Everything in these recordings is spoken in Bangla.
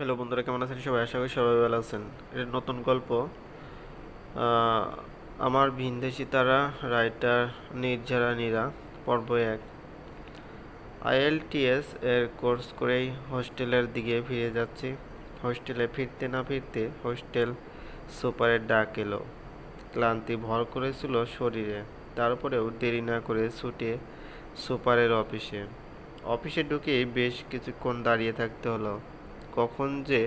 হ্যালো বন্ধুরা, কেমন আছেন? সবাই আশা করি সবাই ভালো আছেন। এটা নতুন গল্প। আমার ভিনদেশি তারা, রাইটার নির্ঝরা নীরা, পর্ব এক। আইএলটিএস এর কোর্স করেই হোস্টেলের দিকে ফিরে যাচ্ছি। হোস্টেলে ফিরতে না ফিরতে হোস্টেল সুপারের ডাক এলো। ক্লান্তি ভর করেছিল শরীরে। তারপরেও দেরি না করে ছুটে সুপারের অফিসে। অফিসে ঢুকেই বেশ কিছুক্ষণ দাঁড়িয়ে থাকতে হলো। কখন যে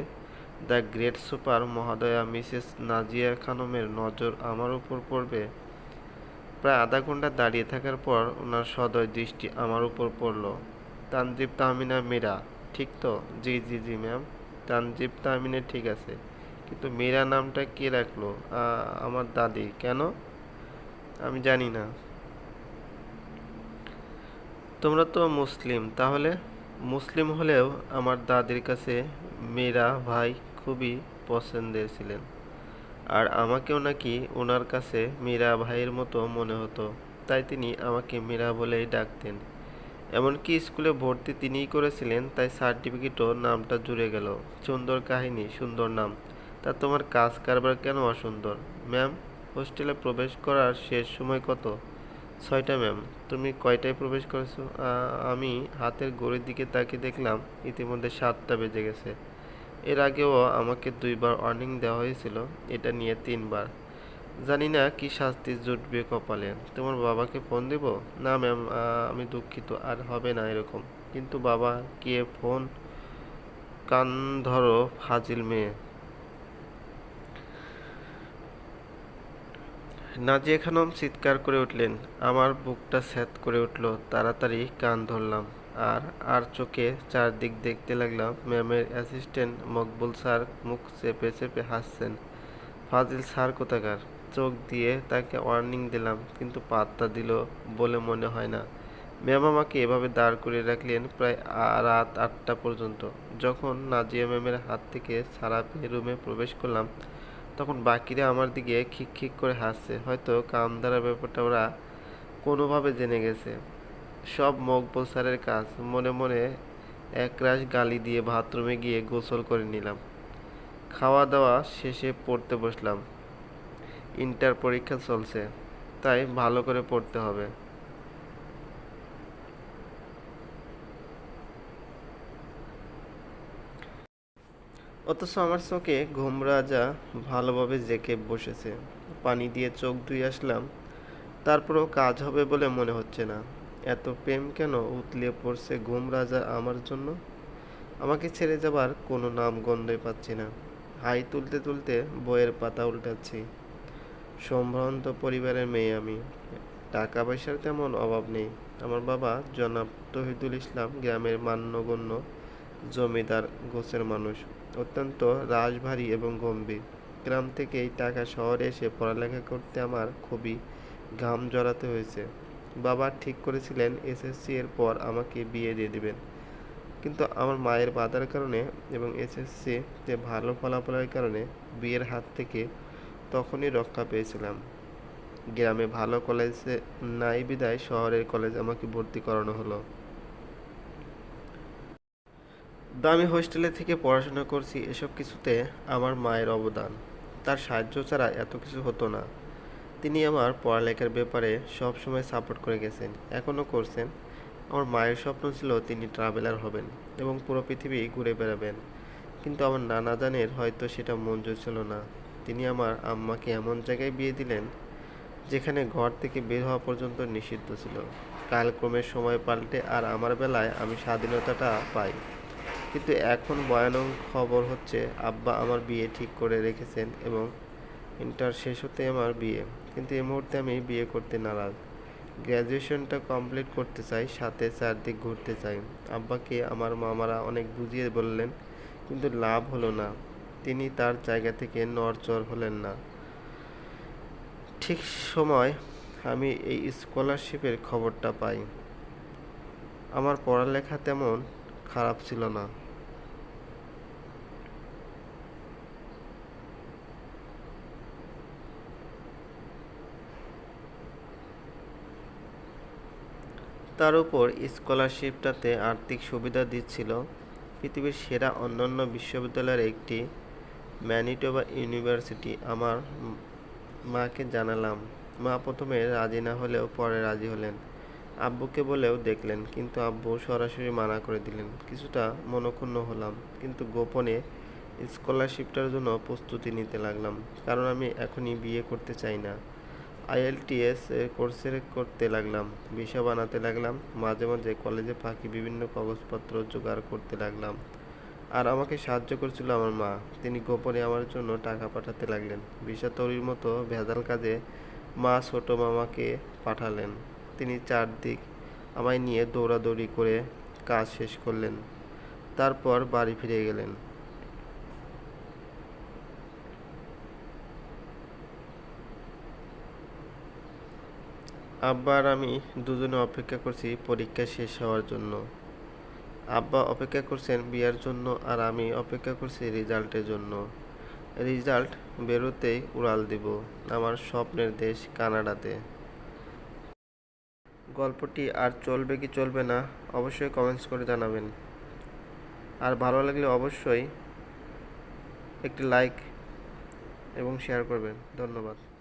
দ্য গ্রেট সুপার মহাদয়া মিসেস নাজিয়া খানমের নজর আমার উপর পড়বে? প্রায় আধা ঘণ্টা দাঁড়িয়ে থাকার পর ওনার সদয় দৃষ্টি আমার উপর পড়ল। তানজিব তাহমিনা মীরা, ঠিক তো? জি জি জি, ম্যাম। তানজিব তাহমিনা, ঠিক আছে। কিন্তু মীরা নামটা কে রাখল? আমার দাদি। কেন? আমি জানি না। তোমরা তো মুসলিম, তাহলে? মুসলিম হলেও আমার দাদির কাছে মীরা ভাই খুবই পছন্দের ছিলেন। আর আমাকেও নাকি ওনার কাছে মীরা ভাইয়ের মতো মনে হতো। তাই তিনি আমাকে মীরা বলেই ডাকতেন। এমনকি স্কুলে ভর্তি তিনিই করেছিলেন, তাই সার্টিফিকেটও নামটা জুড়ে গেল। সুন্দর কাহিনী, সুন্দর নাম। তা তোমার কাজ কারবার কেন অসুন্দর? ম্যাম, হোস্টেলে প্রবেশ করার শেষ সময় কত? ছয়টা ম্যাম, তুমি কয়টায় প্রবেশ করেছ? আমি হাতের ঘড়ির দিকে তাকিয়ে দেখলাম ইতিমধ্যে সাতটা বেজে গেছে। এর আগেও আমাকে দুইবার ওয়ার্নিং দেওয়া হয়েছিল, এটা নিয়ে তিনবার। জানি না কি শাস্তি জুটবে কপালে। তোমার বাবাকে ফোন দেব? না ম্যাম আমি দুঃখিত, আর হবে না এরকম। কিন্তু বাবা, কে ফোন কান ধরো, ফাজিল মেয়ে। নাজিয়া খানম চিৎকার করে উঠলেন। আমার বুকটা স্যাঁত করে উঠল, তাড়াতাড়ি কান ধরলাম আর আর চোখে চারদিক দেখতে লাগলাম ম্যামের অ্যাসিস্ট্যান্ট মকবুল স্যার মুখ চেপে চেপে হাসছেন, ফাজিল স্যার কোথাকার? চোখ দিয়ে তাকে ওয়ার্নিং দিলাম, কিন্তু পাত্তা দিল বলে মনে হয় না। ম্যাম আমাকে এভাবে দাঁড় করিয়ে রাখলেন প্রায় রাত আটটা পর্যন্ত। যখন নাজিয়া ম্যামের হাত থেকে পেয়ে রুমে প্রবেশ করলাম তখন বাকিরা আমার দিকে খিক খিক করে হাসছে। হয়তো কাম ধরার ব্যাপারটা ওরা কোনোভাবে জেনে গেছে। সব মকবুল স্যারের কাজ। মনে মনে একরাশ গালি দিয়ে বাথরুমে গিয়ে গোসল করে নিলাম। খাওয়া দাওয়া শেষে পড়তে বসলাম। ইন্টার পরীক্ষা চলছে, তাই ভালো করে পড়তে হবে। অথচ আমার চোখে ঘুম রাজা ভালোভাবে জেকে বসেছে। পানি দিয়ে চোখ ধুয়ে আসলাম। তারপরেও কাজ হবে বলে মনে হচ্ছে না। এত প্রেম কেন উতলিয়ে পড়ছে ঘুম রাজা আমার জন্য? আমাকে ছেড়ে যাবার কোনো নাম গন্ধই পাচ্ছি না। হাই তুলতে তুলতে বইয়ের পাতা উল্টাচ্ছি। সম্ভ্রান্ত পরিবারের মেয়ে আমি। টাকা পয়সার তেমন অভাব নেই। আমার বাবা জনাব তহিদুল ইসলাম গ্রামের মান্যগণ্য জমিদার, গোছের মানুষ। অত্যন্ত রাশভারী এবং গম্ভীর। গ্রাম থেকে এই টাকা শহরে এসে পড়ালেখা করতে আমার খুবই ঘাম জড়াতে হয়েছে। বাবা ঠিক করেছিলেন, এসএসসি এর পর আমাকে বিয়ে দিয়ে দিবেন। কিন্তু আমার মায়ের বাধার কারণে এবং এসএসসি তে ভালো ফলাফলের কারণে বিয়ের হাত থেকে তখনই রক্ষা পেয়েছিলাম। গ্রামে ভালো কলেজে নাই বিদায় শহরের কলেজ আমাকে ভর্তি করানো হলো। দামি হোস্টেলে থেকে পড়াশোনা করছি এসব কিছুতে আমার মায়ের অবদান। তার সাহায্য ছাড়া এত কিছু হতো না। তিনি আমার পড়ালেখার ব্যাপারে সব সময় সাপোর্ট করে গেছেন এখনও করছেন। আমার মায়ের স্বপ্ন ছিল তিনি ট্রাভেলার হবেন এবং পুরো পৃথিবী ঘুরে বেড়াবেন। কিন্তু আমার নানা জানের হয়তো সেটা মঞ্জুর ছিল না। তিনি আমার আম্মাকে এমন জায়গায় বিয়ে দিলেন, যেখানে ঘর থেকে বের হওয়া পর্যন্ত নিষিদ্ধ ছিল। কালক্রমে সময় পাল্টে আর আমার বেলায় আমি স্বাধীনতাটা পাই। কিন্তু এখন ভয়ানক খবর হচ্ছে, আব্বা আমার বিয়ে ঠিক করে রেখেছেন এবং ইন্টার শেষ হতে আমার বিয়ে। কিন্তু এই মুহূর্তে আমি বিয়ে করতে নারাজ। গ্র্যাজুয়েশনটা কমপ্লিট করতে চাই, সাথে চারদিক ঘুরতে চাই। আব্বাকে আমার মামারা অনেক বুঝিয়ে বললেন, কিন্তু লাভ হলো না। তিনি তার জায়গা থেকে নড়চড় হলেন না। ঠিক সময় আমি এই স্কলারশিপের খবরটা পাই। আমার পড়ালেখা তেমন খারাপ ছিল না। তার উপর স্কলারশিপটাতে আর্থিক সুবিধা দিচ্ছিল পৃথিবীর সেরা অন্যান্য বিশ্ববিদ্যালয়ের একটি ম্যানিটোবা ইউনিভার্সিটি। আমার মাকে জানালাম, মা প্রথমে রাজি না হলেও পরে রাজি হলেন। আব্বুকে বলেও দেখলেন, কিন্তু আব্বু সরাসরি মানা করে দিলেন, কিছুটা মনক্ষুণ্ণ হলাম, কিন্তু গোপনে স্কলারশিপটার জন্য প্রস্তুতি নিতে লাগলাম, কারণ আমি এখনই বিয়ে করতে চাই না। আইএলটিএস কোর্সের করতে লাগলাম ভিসা বানাতে লাগলাম, মাঝে মাঝে কলেজে ফাঁকি বিভিন্ন কাগজপত্র জোগাড় করতে লাগলাম। আর আমাকে সাহায্য করছিল আমার মা, তিনি গোপনে আমার জন্য টাকা পাঠাতে লাগলেন। ভিসা তৈরির মতো ভেজাল কাজে মা ছোট মামাকে পাঠালেন। তিনি চারদিক আমায় নিয়ে দৌড়াদৌড়ি করে কাজ শেষ করলেন। তারপর বাড়ি ফিরে গেলেন। আব্বা আর আমি দুজনে অপেক্ষা করছি পরীক্ষা শেষ হওয়ার জন্য। আব্বা অপেক্ষা করছেন বিয়ার জন্য আর আমি অপেক্ষা করছি রেজাল্টের জন্য। রেজাল্ট বেরোতেই উড়াল দিব আমার স্বপ্নের দেশ কানাডাতে। গল্পটি আর চলবে কি চলবে না অবশ্যই কমেন্টস করে জানাবেন। আর ভালো লাগলে অবশ্যই একটি লাইক এবং শেয়ার করবেন। ধন্যবাদ।